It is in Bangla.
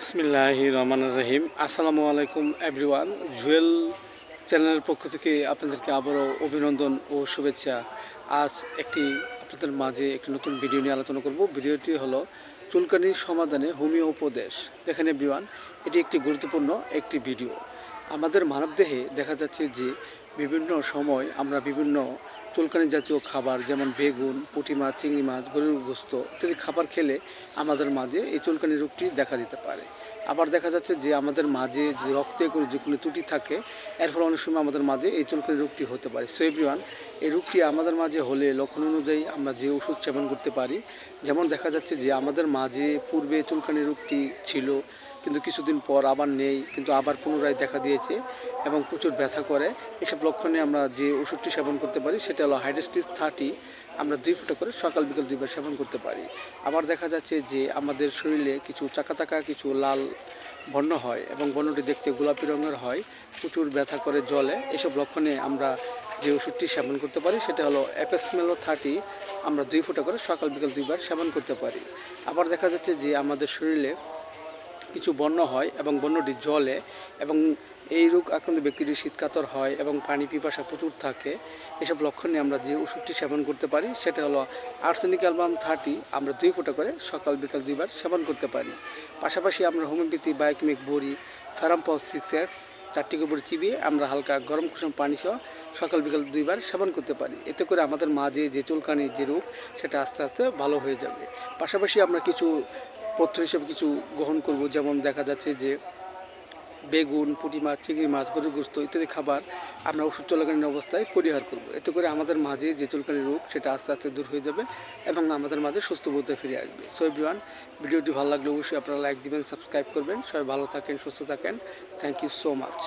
বিসমিল্লাহ রহমান রহিম। আসসালামু আলাইকুম, এভরিওয়ান। জুয়েল চ্যানেলের পক্ষ থেকে আপনাদেরকে আবারও অভিনন্দন ও শুভেচ্ছা। আজ একটি আপনাদের মাঝে একটি নতুন ভিডিও নিয়ে আলোচনা করব। ভিডিওটি হলো চুলকানির সমাধানে হোমিও উপদেশ দেখেন এভরিওয়ান, এটি একটি গুরুত্বপূর্ণ একটি ভিডিও। আমাদের মানবদেহে দেখা যাচ্ছে যে বিভিন্ন সময় আমরা বিভিন্ন চুলকানি জাতীয় খাবার, যেমন বেগুন, পুঁটি মাছ, চিংড়ি মাছ, গরুর গোস্ত ইত্যাদি খাবার খেলে আমাদের মাঝে এই চুলকানি রোগটি দেখা দিতে পারে। আবার দেখা যাচ্ছে যে আমাদের মাঝে যে রক্তে করে যে কোনো ত্রুটি থাকে, এর ফলে অনেক সময় আমাদের মাঝে এই চুলকানি রোগটি হতে পারে। সো এই রোগটি আমাদের মাঝে হলে লক্ষণ অনুযায়ী আমরা যে ওষুধ সেবন করতে পারি, যেমন দেখা যাচ্ছে যে আমাদের মাঝে পূর্বে চুলকানি রোগটি ছিল কিন্তু কিছুদিন পর আবার নেই, কিন্তু আবার পুনরায় দেখা দিয়েছে এবং প্রচুর ব্যথা করে। এসব লক্ষণে আমরা যে ওষুধটি সেবন করতে পারি, সেটা হলো হাইড্রেস্টিস থার্টি, আমরা দুই ফুটা করে সকাল বিকাল দুইবার সেবন করতে পারি। আবার দেখা যাচ্ছে যে আমাদের শরীরে কিছু চাকা চাকা, কিছু লাল বর্ণ হয় এবং বর্ণটি দেখতে গোলাপি রঙের হয়, প্রচুর ব্যথা করে জলে এসব লক্ষণে আমরা যে ওষুধটি সেবন করতে পারি, সেটা হলো অ্যাপেসমেলো থার্টি, আমরা দুই ফুটা করে সকাল বিকাল দুইবার সেবন করতে পারি। আবার দেখা যাচ্ছে যে আমাদের শরীরে কিছু বন্য হয় এবং বন্যটি জলে এবং এই রোগ আক্রান্ত ব্যক্তিটি শীতকাতর হয় এবং পানি পিপাসা প্রচুর থাকে, এসব লক্ষণে আমরা যে ওষুধটি সেবন করতে পারি সেটা হলো আর্সেনিক অ্যালবাম থার্টি আমরা দুই ফোঁটা করে সকাল, বিকাল দুইবার সেবন করতে পারি। পাশাপাশি আমরা হোমিওপ্যাথি বায়োকেমিক বড়ি ফ্যারামপস সিক্স এক্স চারটি গোবর চিবিয়ে আমরা হালকা গরম কুসুম পানি সহ সকাল, বিকাল দুইবার সেবন করতে পারি। এতে করে আমাদের মাঝে যে চুলকানি যে রোগ সেটা আস্তে আস্তে ভালো হয়ে যাবে। পাশাপাশি আমরা কিছু পথ্য হিসেবে কিছু গ্রহণ করব, যেমন দেখা যাচ্ছে যে বেগুন, পুঁটি মাছ, চিংড়ি মাছ, গরুর গোস্ত ইত্যাদি খাবার আমরা ওষুধ চলাকালীন অবস্থায় পরিহার করব। এতে করে আমাদের মাঝে যে চুলকানি রোগ, সেটা আস্তে আস্তে দূর হয়ে যাবে এবং আমাদের মাঝে সুস্থ বোধে ফিরে আসবে। সো এভরিওয়ান ভিডিওটি ভালো লাগলে অবশ্যই আপনারা লাইক দিবেন সাবস্ক্রাইব করবেন। সবাই ভালো থাকেন, সুস্থ থাকেন। Thank you so much